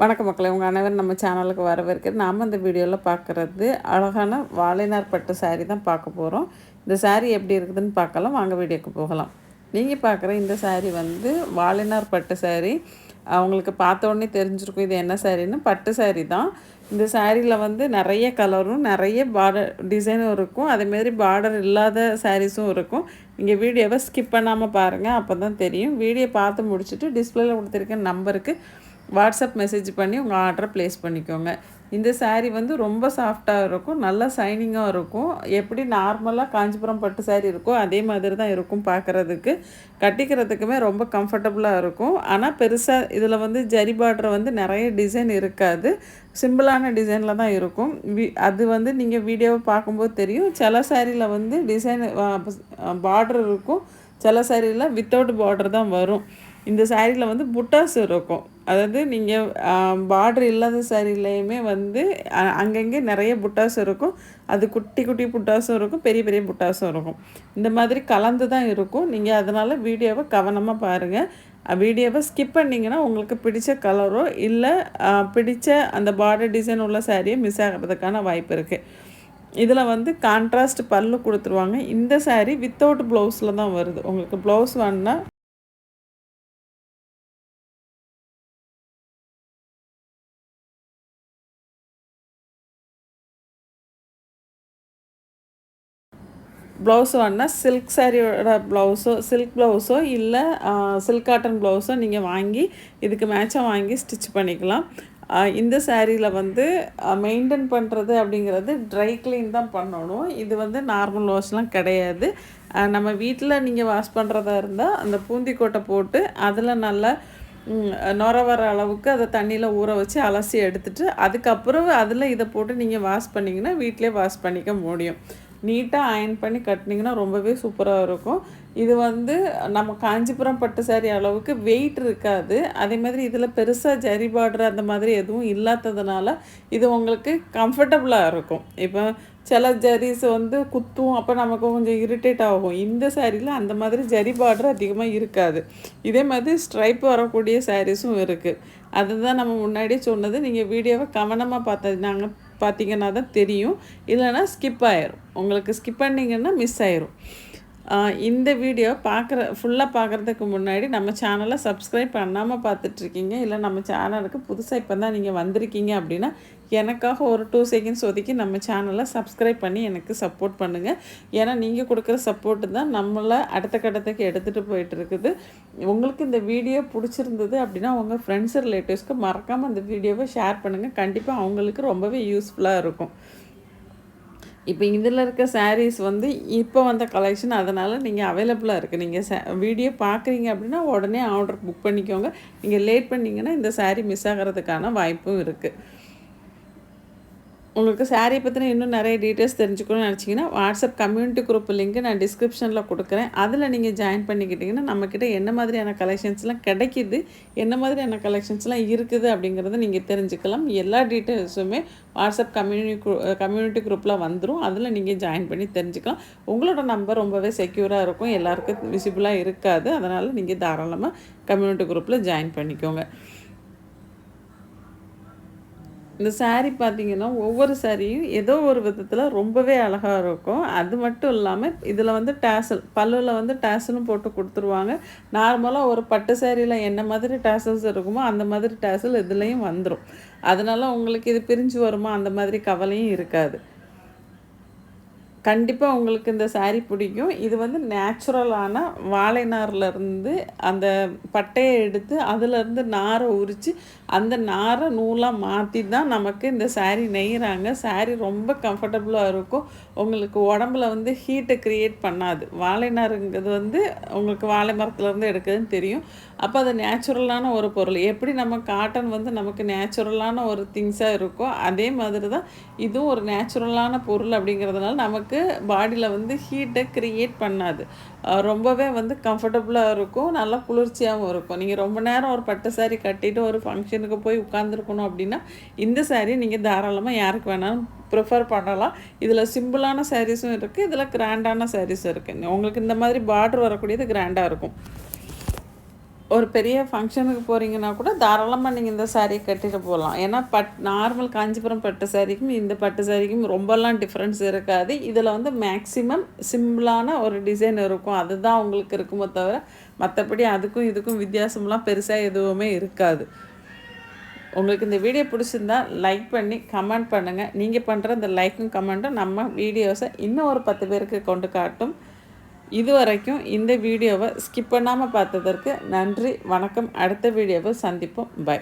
வணக்க மக்களை உங்கள் அனைவரும் நம்ம சேனலுக்கு வரவேற்கிறது நாம் இந்த வீடியோவில் பார்க்குறது அழகான வாழைநார் பட்டு சாரீ தான் பார்க்க போகிறோம் இந்த சாரீ எப்படி இருக்குதுன்னு பார்க்கலாம். வாங்க வீடியோக்கு போகலாம். நீங்கள் பார்க்குற இந்த சாரீ வந்து வாழைநார் பட்டு சாரீ அவங்களுக்கு பார்த்த உடனே தெரிஞ்சிருக்கும் இது என்ன சாரின்னு பட்டு சாரீ தான். இந்த சாரியில் வந்து நிறைய கலரும் நிறைய பார்டர் டிசைனும் இருக்கும். அதேமாரி பார்டர் இல்லாத சாரீஸும் இருக்கும். நீங்கள் வீடியோவை ஸ்கிப் பண்ணாமல் பாருங்கள் அப்போ தான் தெரியும். வீடியோ பார்த்து முடிச்சுட்டு டிஸ்பிளேயில் கொடுத்துருக்க நம்பருக்கு வாட்ஸ்அப் மெசேஜ் பண்ணி உங்கள் ஆர்டரை ப்ளேஸ் பண்ணிக்கோங்க. இந்த சாரீ வந்து ரொம்ப சாஃப்டாக இருக்கும் நல்லா சைனிங்காக இருக்கும். எப்படி நார்மலாக காஞ்சிபுரம் பட்டு சாரீ இருக்கோ அதே மாதிரி தான் இருக்கும் பார்க்குறதுக்கு. கட்டிக்கிறதுக்குமே ரொம்ப கம்ஃபர்டபுளாக இருக்கும். ஆனால் பெருசாக இதில் வந்து ஜரி பார்டர் வந்து நிறைய டிசைன் இருக்காது. சிம்பிளான டிசைனில் தான் இருக்கும். வி அது வந்து நீங்கள் வீடியோவை பார்க்கும்போது தெரியும். சில சாரியில் வந்து டிசைன் பார்டர் இருக்கும். சில சாரியில் வித்தவுட் பார்டர் தான் வரும். இந்த சாரியில் வந்து புட்டாஸ் இருக்கும். அதாவது நீங்கள் பார்டர் இல்லாத சாரிலையுமே வந்து அங்கங்கே நிறைய புட்டாஸ் இருக்கும். அது குட்டி குட்டி புட்டாஸும் இருக்கும் பெரிய பெரிய புட்டாஸும் இருக்கும். இந்த மாதிரி கலந்து தான் இருக்கும். நீங்கள் அதனால் வீடியோவை கவனமாக பாருங்கள் வீடியோவை ஸ்கிப் பண்ணிங்கன்னா உங்களுக்கு பிடிச்ச கலரோ இல்லை பிடிச்ச அந்த பார்டர் டிசைன் உள்ள சாரியை மிஸ் ஆகிறதுக்கான வாய்ப்பு இருக்குது இதில் வந்து கான்ட்ராஸ்ட் பல்லு கொடுத்துருவாங்க. இந்த சாரீ வித்தவுட் ப்ளவுஸில் தான் வருது. உங்களுக்கு ப்ளவுஸ் வேணுன்னா ப்ளவுஸ் வேணா சில்க் சாரியோட ப்ளவுஸோ சில்க் ப்ளவுஸோ இல்லை சில்க் காட்டன் ப்ளவுஸோ நீங்கள் வாங்கி இதுக்கு மேட்சாக வாங்கி ஸ்டிச் பண்ணிக்கலாம். இந்த சாரியில் வந்து மெயின்டைன் பண்ணுறது அப்படிங்கிறது ட்ரை க்ளீன் தான் பண்ணணும். இது வந்து நார்மல் வாஷ்லாம் கிடையாது. நம்ம வீட்டில் நீங்கள் வாஷ் பண்ணுறதா இருந்தால் அந்த பூந்திக்கோட்டை போட்டு அதில் நல்லா நுர வர அளவுக்கு அதை தண்ணியில் ஊற வச்சு அலசி எடுத்துட்டு அதுக்கப்புறம் அதில் இதை போட்டு நீங்கள் வாஷ் பண்ணிங்கன்னா வீட்டிலே வாஷ் பண்ணிக்க முடியும். நீட்டாக அயன் பண்ணி கட்டினீங்கன்னா ரொம்பவே சூப்பராக இருக்கும். இது வந்து நம்ம காஞ்சிபுரம் பட்டு சேரீ அளவுக்கு வெயிட் இருக்காது. அதே மாதிரி இதில் பெருசாக ஜரி பார்டர் அந்த மாதிரி எதுவும் இல்லாததுனால இது உங்களுக்கு கம்ஃபர்டபுளாக இருக்கும். இப்போ சில ஜரிஸ் வந்து குத்தும் அப்போ நமக்கு கொஞ்சம் இரிட்டேட் ஆகும். இந்த சாரியில் அந்த மாதிரி ஜரி பார்டர் அதிகமாக இருக்காது. இதே மாதிரி ஸ்ட்ரைப் வரக்கூடிய சாரீஸும் இருக்குது அதுதான் நம்ம முன்னாடியே சொன்னது. நீங்கள் வீடியோவை கவனமாக பார்த்தது நாங்கள் பார்த்தீங்கன்னா தான் தெரியும். இல்லைன்னா ஸ்கிப் ஆயிரும். உங்களுக்கு ஸ்கிப் பண்ணிங்கன்னா மிஸ் ஆயிரும். இந்த வீடியோ பார்க்குற ஃபுல்லாக பார்க்குறதுக்கு முன்னாடி நம்ம சேனலை சப்ஸ்கிரைப் பண்ணாமல் பார்த்துட்ருக்கீங்க இல்லை நம்ம சேனலுக்கு புதுசாக இப்போ தான் நீங்கள் வந்திருக்கீங்க அப்படின்னா எனக்காக ஒரு டூ செகண்ட்ஸ் ஒதுக்கி நம்ம சேனலை சப்ஸ்கிரைப் பண்ணி எனக்கு சப்போர்ட் பண்ணுங்கள் ஏன்னா நீங்கள் கொடுக்குற சப்போர்ட்டு தான் நம்மளை அடுத்த கட்டத்துக்கு எடுத்துகிட்டு போயிட்டு இருக்குது உங்களுக்கு இந்த வீடியோ பிடிச்சிருந்தது அப்படின்னா உங்கள் ஃப்ரெண்ட்ஸ் ரிலேட்டிவ்ஸ்க்கு மறக்காமல் அந்த வீடியோவை ஷேர் பண்ணுங்கள் கண்டிப்பாக அவங்களுக்கு ரொம்பவே யூஸ்ஃபுல்லாக இருக்கும். இப்போ இதில் இருக்க சாரீஸ் வந்து இப்போ வந்த கலெக்ஷன் அதனால் நீங்கள் அவைலபிளாக இருக்குது நீங்கள் வீடியோ பார்க்குறீங்க அப்படின்னா உடனே ஆர்டர் புக் பண்ணிக்கோங்க. நீங்கள் லேட் பண்ணிங்கன்னா இந்த சாரீ மிஸ் ஆகிறதுக்கான வாய்ப்பும் இருக்குது உங்களுக்கு சாரீ பற்றின இன்னும் நிறைய டீட்டெயில்ஸ் தெரிஞ்சுக்கணும்னு நினச்சிங்கன்னா வாட்ஸ்அப் கம்யூனிட்டி குரூப் லிங்க்கு நான் டிஸ்கிரிப்ஷனில் கொடுக்குறேன். அதில் நீங்கள் ஜாயின் பண்ணிக்கிட்டிங்கன்னா நம்மக்கிட்ட என்ன மாதிரியான கலெக்ஷன்ஸ்லாம் கிடைக்கிது என்ன மாதிரியான கலெக்ஷன்ஸ்லாம் இருக்குது அப்படிங்கிறத நீங்கள் தெரிஞ்சுக்கலாம். எல்லா டீட்டெயில்ஸுமே வாட்ஸ்அப் கம்யூனி கம்யூனிட்டி குரூப்பில் வந்துடும் அதில் நீங்கள் ஜாயின் பண்ணி தெரிஞ்சுக்கலாம். உங்களோட நம்பர் ரொம்பவே செக்யூராக இருக்கும். எல்லாருக்கும் விசிபிளாக இருக்காது. அதனால் நீங்கள் தாராளமாக கம்யூனிட்டி குரூப்பில் ஜாயின் பண்ணிக்கோங்க. இந்த சாரீ பார்த்தீங்கன்னா ஒவ்வொரு சாரியும் ஏதோ ஒரு விதத்தில் ரொம்பவே அழகாக இருக்கும். அது மட்டும் இல்லாமல் இதில் வந்து டேசல் பல்லுவில் வந்து டேசலும் போட்டு கொடுத்துருவாங்க. நார்மலாக ஒரு பட்டு சாரியில் என்ன மாதிரி டேசல்ஸ் இருக்குமோ அந்த மாதிரி டேசல் இதுலேயும் வந்துடும் அதனால உங்களுக்கு இது பிரிஞ்சு வருமா அந்த மாதிரி கவலையும் இருக்காது. கண்டிப்பாக உங்களுக்கு இந்த சாரீ பிடிக்கும். இது வந்து நேச்சுரலான வாழை அந்த பட்டையை எடுத்து அதுலேருந்து நாரை உரித்து அந்த நாரை நூலாக மாற்றி தான் நமக்கு இந்த சாரீ நெய்கிறாங்க சாரீ ரொம்ப கம்ஃபர்டபுளாக இருக்கும். உங்களுக்கு உடம்புல வந்து ஹீட்டை க்ரியேட் பண்ணாது. வாழை நாருங்கிறது வந்து உங்களுக்கு வாழை மரத்துலேருந்து எடுக்குதுன்னு தெரியும். அப்போ அது நேச்சுரலான ஒரு பொருள். எப்படி நம்ம காட்டன் வந்து நமக்கு நேச்சுரலான ஒரு திங்ஸாக இருக்கோ அதே மாதிரி தான் இதுவும் ஒரு நேச்சுரலான பொருள் அப்படிங்கிறதுனால நமக்கு பாடியில் வந்து ஹீட்டை க்ரியேட் பண்ணாது. ரொம்பவே வந்து கம்ஃபர்டபுளாக இருக்கும். நல்லா குளிர்ச்சியாகவும் இருக்கும். நீங்கள் ரொம்ப நேரம் ஒரு பட்டு saree கட்டிட்டு ஒரு ஃபங்க்ஷனுக்கு போய் உட்காந்துருக்கணும் அப்படின்னா இந்த saree நீங்கள் தாராளமாக யாருக்கு வேணாலும் ப்ரிஃபர் பண்ணலாம். இதில் சிம்பிளான சாரீஸும் இருக்குது இதில் கிராண்டான சாரீஸும் இருக்குது உங்களுக்கு இந்த மாதிரி பார்டர் வரக்கூடியது கிராண்டாக இருக்கும். ஒரு பெரிய ஃபங்க்ஷனுக்கு போகிறீங்கன்னா கூட தாராளமாக நீங்கள் இந்த சாரியை கட்டிட்டு போகலாம் ஏன்னா பட் நார்மல் காஞ்சிபுரம் பட்டு சாரிக்கும் இந்த பட்டு சாரிக்கும் ரொம்பலாம் டிஃப்ரென்ஸ் இருக்காது. இதில் வந்து மேக்ஸிமம் சிம்பிளான ஒரு டிசைன் இருக்கும். அதுதான் உங்களுக்கு இருக்குமோ தவிர மற்றபடி அதுக்கும் இதுக்கும் வித்தியாசம்லாம் பெருசாக எதுவுமே இருக்காது. உங்களுக்கு இந்த வீடியோ பிடிச்சிருந்தா லைக் பண்ணி கமெண்ட் பண்ணுங்கள் நீங்கள் பண்ணுற இந்த லைக்கும் கமெண்ட்டும் நம்ம வீடியோஸை இன்னும் ஒரு பத்து பேருக்கு கொண்டு காட்டும். இதுவரைக்கும் இந்த வீடியோவை ஸ்கிப் பண்ணாமல் பார்த்ததற்கு நன்றி வணக்கம். அடுத்த வீடியோவை சந்திப்போம். பை